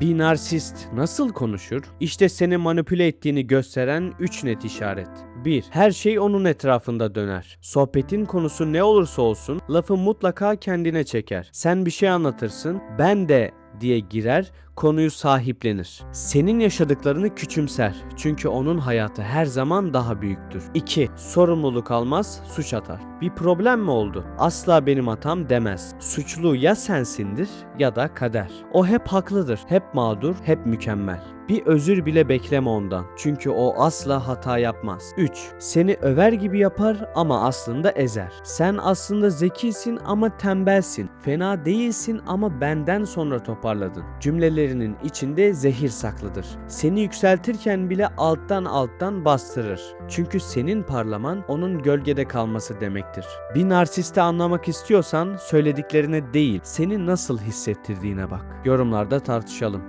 Bir narsist nasıl konuşur? İşte seni manipüle ettiğini gösteren 3 net işaret. 1. Her şey onun etrafında döner. Sohbetin konusu ne olursa olsun lafı mutlaka kendine çeker. Sen bir şey anlatırsın, ben de diye girer, konuyu sahiplenir. Senin yaşadıklarını küçümser. Çünkü onun hayatı her zaman daha büyüktür. 2. Sorumluluk almaz, suç atar. Bir problem mi oldu? Asla benim hatam demez. Suçlu ya sensindir ya da kader. O hep haklıdır, hep mağdur, hep mükemmel. Bir özür bile bekleme ondan. Çünkü o asla hata yapmaz. 3. Seni över gibi yapar ama aslında ezer. Sen aslında zekisin ama tembelsin. Fena değilsin ama benden sonra toparladın. Cümlelerinin içinde zehir saklıdır. Seni yükseltirken bile alttan alttan bastırır. Çünkü senin parlaman onun gölgede kalması demektir. Bir narsisti anlamak istiyorsan söylediklerine değil, seni nasıl hissettirdiğine bak. Yorumlarda tartışalım.